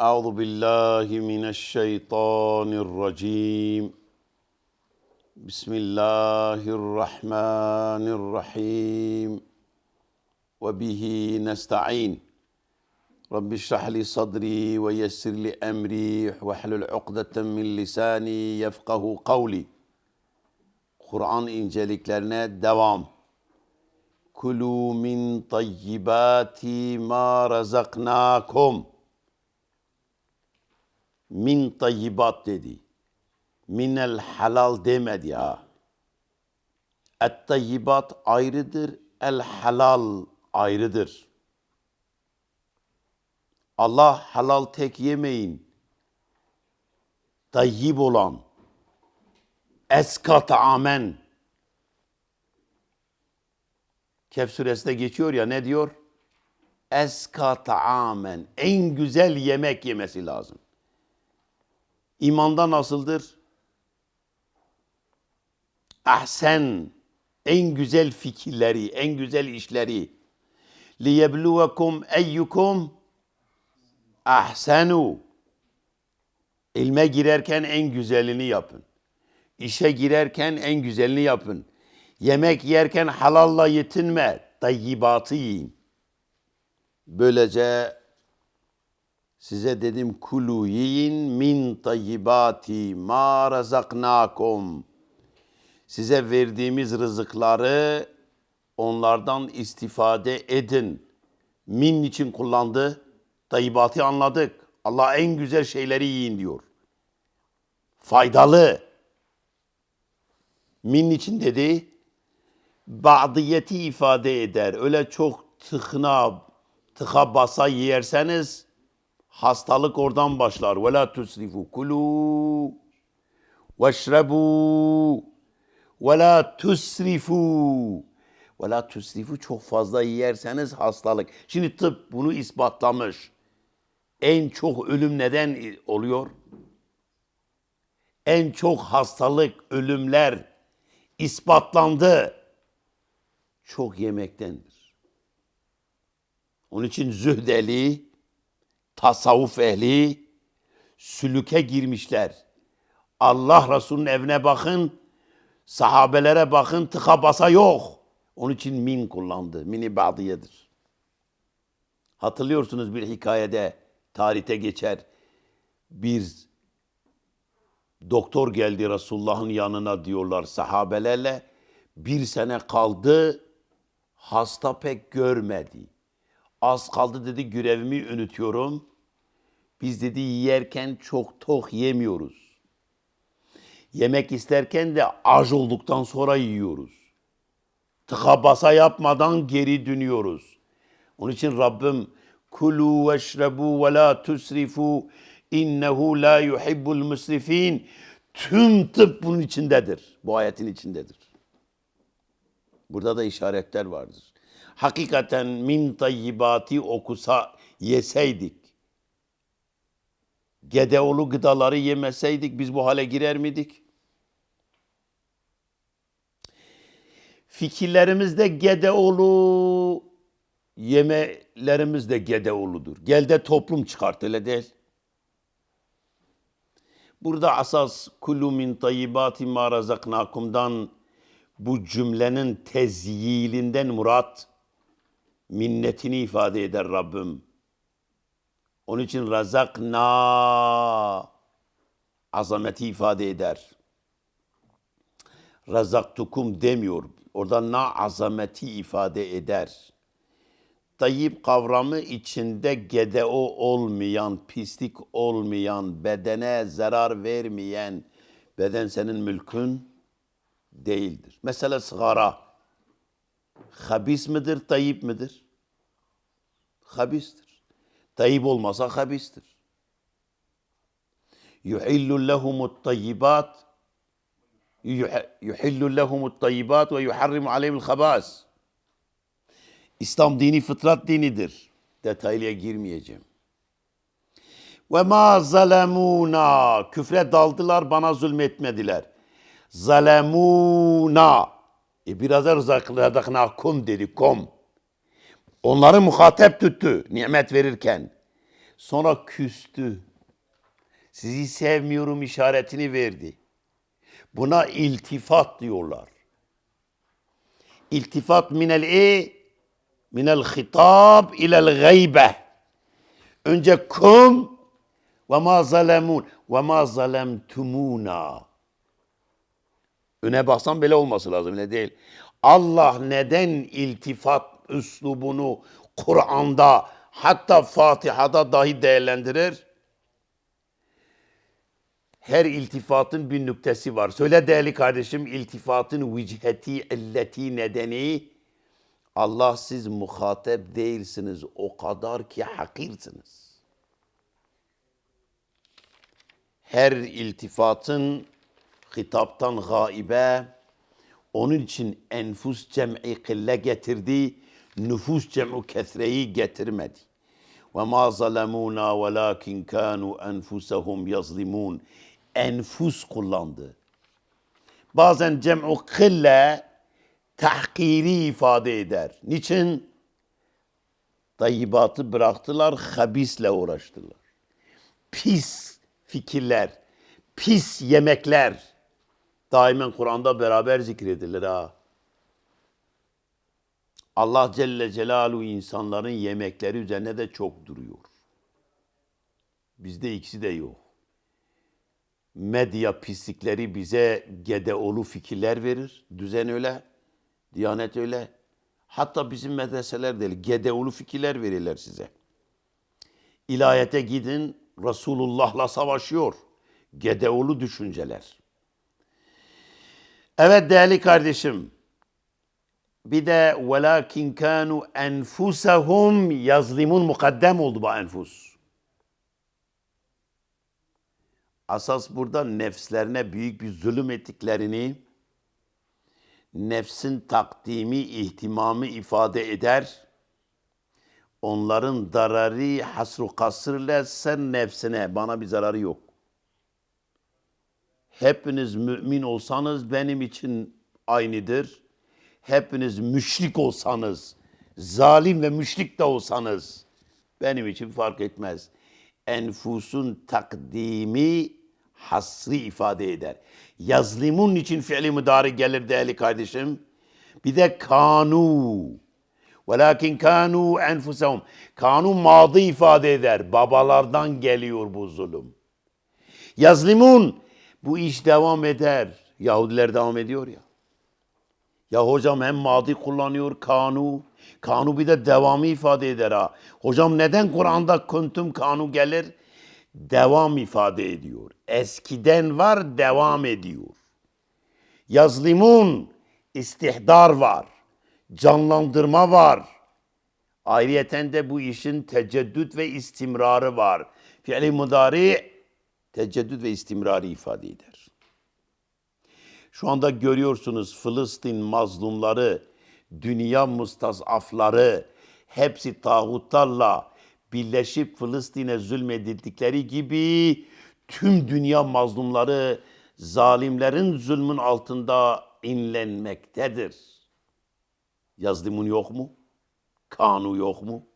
أعوذ بالله من الشيطان الرجيم بسم الله الرحمن الرحيم وبه نستعين رب اشرح لي صدري ويسر لي أمري واحلل عقدة من lisani yefkahu kavli. Kur'an inceliklerine devam. Kulu min tayyibati ma razaknakum. Min tayyibat dedi. Minel halal demedi ha. Et tayyibat ayrıdır, el halal ayrıdır. Allah halal tek yemeyin. Tayyib olan, eska taamen. Kehf suresinde geçiyor ya ne diyor? Eska taamen. En güzel yemek yemesi lazım. İmanda nasıldır? Ahsen. En güzel fikirleri, en güzel işleri. Liyebluvekum eyyukum ahsenu. İlme girerken en güzelini yapın. İşe girerken en güzelini yapın. Yemek yerken halalla yetinme. Tayyibatı yiyin. Böylece size dedim kulu yiyin min tayyibati ma razaknakum. Size verdiğimiz rızıkları onlardan istifade edin. Min için kullandı. Tayyibatı anladık. Allah en güzel şeyleri yiyin diyor. Faydalı. Min için dedi. Ba'diyeti ifade eder. Öyle çok tıkna, tıka basa yerseniz hastalık oradan başlar. Ve la tusrifu kulu veşrebu ve la tusrifu ve la tusrifu çok fazla yerseniz hastalık. Şimdi tıp bunu ispatlamış. En çok ölüm neden oluyor? En çok hastalık, ölümler ispatlandı. Çok yemektendir. Onun için zühdeli, tasavvuf ehli sülüke girmişler. Allah Resulü'nün evine bakın, sahabelere bakın, tıka basa yok. Onun için min kullandı. Mini badiyedir. Hatırlıyorsunuz bir hikayede, tarihte geçer. Bir doktor geldi Resulullah'ın yanına diyorlar sahabelerle. Bir sene kaldı, hasta pek görmedi. Az kaldı dedi görevimi unutuyorum. Biz dedi yerken çok tok yemiyoruz. Yemek isterken de aç olduktan sonra yiyoruz. Tıka basa yapmadan geri dönüyoruz. Onun için Rabbim kulu veşrebu ve la tusrifu innehu la yuhibbul musrifin. Tüm tıp bunun içindedir. Bu ayetin içindedir. Burada da işaretler vardır. Hakikaten min tayyibati okusa yeseydik, gedeolu gıdaları yemeseydik biz bu hale girer miydik? Fikirlerimizde gedeolu, yemelerimiz de gedeoludur. Gelde toplum çıkart öyle değil. Burada asas kulu min tayyibati ma razaknakum'dan bu cümlenin tezyilinden murat minnetini ifade eder Rabbim. Onun için razakna azameti ifade eder. Razaktukum demiyor. Orada na azameti ifade eder. Tayyip kavramı içinde gedeo olmayan, pislik olmayan, bedene zarar vermeyen, beden senin mülkün değildir. Mesela sigara. Habis midir, tayyip midir? Habistir. Tayyip olmasa habistir. Yuhillu lehumut tayyibat yuhillu lehumut tayyibat ve yuharrimu aleyhimul habas. İslam dini fıtrat dinidir. Detaylıya girmeyeceğim. Ve ma zalemuna küfre daldılar bana zulmetmediler. Zalemuna e biraz da rızakladaknakum dedi kom. Onları muhatap tuttu nimet verirken. Sonra küstü. Sizi sevmiyorum işaretini verdi. Buna iltifat diyorlar. İltifat minel e minel hitab ilel gaybe. Önce kum ve ma zalemun ve ma zalemtumuna. Öne baksan böyle olması lazım öyle değil. Allah neden iltifat üslubunu Kur'an'da hatta Fatiha'da dahi değerlendirir? Her iltifatın bir nüktesi var. Söyle değerli kardeşim iltifatın vicheti elleti nedeni Allah siz muhatep değilsiniz o kadar ki hakirsiniz. Her iltifatın hitaptan gaibe onun için enfus cem'i kille getirdi, nüfus cem'u kesreyi getirmedi. Ve ma zalemuna velakin kanu enfusahum yazlimun. Enfus kullandı. Bazen cem'u kille tahkiri ifade eder. Niçin? Tayyibatı bıraktılar, habisle uğraştılar. Pis fikirler, pis yemekler daimen Kur'an'da beraber zikredilir ha. Allah Celle Celaluhu insanların yemekleri üzerine de çok duruyor. Bizde ikisi de yok. Medya pislikleri bize gedeolu fikirler verir. Düzen öyle. Diyanet öyle. Hatta bizim medreseler değil. Gedeolu fikirler verirler size. İlahiyete gidin. Resulullah'la savaşıyor. Gedeolu düşünceler. Evet değerli kardeşim. Bir de velakin kanu enfusahum yazlimun mukaddem oldu bu enfus. Asas burada nefslerine büyük bir zulüm ettiklerini, nefsin takdimi, ihtimamı ifade eder. Onların dararı hasru kasırla sen nefsine, bana bir zararı yok. Hepiniz mümin olsanız benim için aynıdır. Hepiniz müşrik olsanız, zalim ve müşrik de olsanız benim için fark etmez. Enfusun takdimi hasri ifade eder. Yazlimun için fiili müdari gelir değerli kardeşim. Bir de kanu. Velakin kanu enfusahum. Kanu madı ifade eder. Babalardan geliyor bu zulüm. Yazlimun bu iş devam eder. Yahudiler devam ediyor ya. Ya hocam hem madi kullanıyor kanu. Kanu bir de devamı ifade eder ha. Hocam neden Kur'an'da kuntum kanu gelir? Devam ifade ediyor. Eskiden var devam ediyor. Yazlimun istihdar var. Canlandırma var. Ayrıyeten de bu işin teceddüt ve istimrarı var. Fiili mudari teceddüt ve istimrarı ifade eder. Şu anda görüyorsunuz Filistin mazlumları, dünya mustazafları hepsi tağutlarla birleşip Filistin'e zulmedildikleri gibi tüm dünya mazlumları zalimlerin zulmün altında inlenmektedir. Yazdimun yok mu? Kanu yok mu?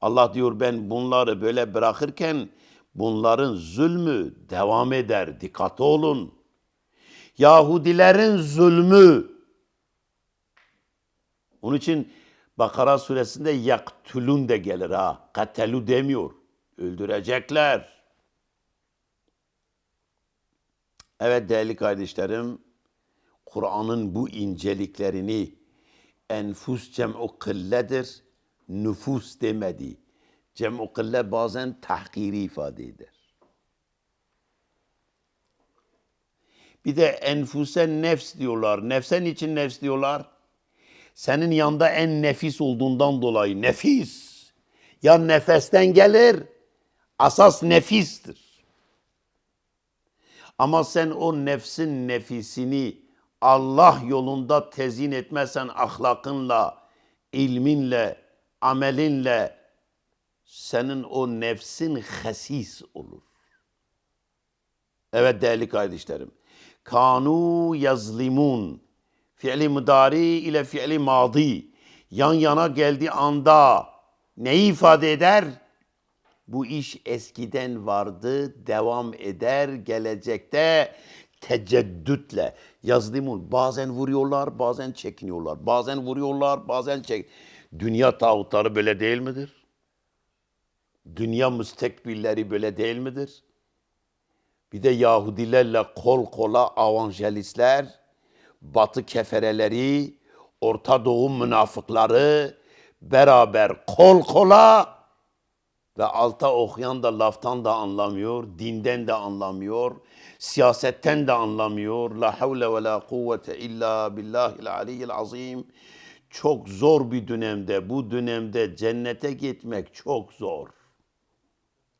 Allah diyor ben bunları böyle bırakırken bunların zulmü devam eder. Dikkatli olun. Yahudilerin zulmü. Onun için Bakara suresinde yaktulun de gelir ha. Katelu demiyor. Öldürecekler. Evet değerli kardeşlerim, Kur'an'ın bu inceliklerini enfus cem'u kılledir, nüfus demedi. Cem'u bazen tahkiri ifade eder. Bir de enfuse nefs diyorlar. Nefsen için nefs diyorlar. Senin yanında en nefis olduğundan dolayı nefis. Ya nefesten gelir, asas nefistir. Ama sen o nefsin nefisini Allah yolunda tezyin etmezsen ahlakınla, ilminle, amelinle senin o nefsin hasis olur. Evet değerli kardeşlerim. Kanu yazlimun. Fiili müdari ile fiili madi. Yan yana geldiği anda neyi ifade eder? Bu iş eskiden vardı, devam eder, gelecekte teceddütle. Yazdım bazen vuruyorlar, bazen çekiniyorlar. Bazen vuruyorlar, bazen çek. Dünya tağutları böyle değil midir? Dünya müstekbilleri böyle değil midir? Bir de Yahudilerle kol kola avanjelistler, Batı kefereleri, Orta Doğu münafıkları beraber kol kola ve alta okuyan da laftan da anlamıyor, dinden de anlamıyor, siyasetten de anlamıyor. La havle ve la kuvvete illa billahil aliyyil azim. Çok zor bir dönemde, bu dönemde cennete gitmek çok zor.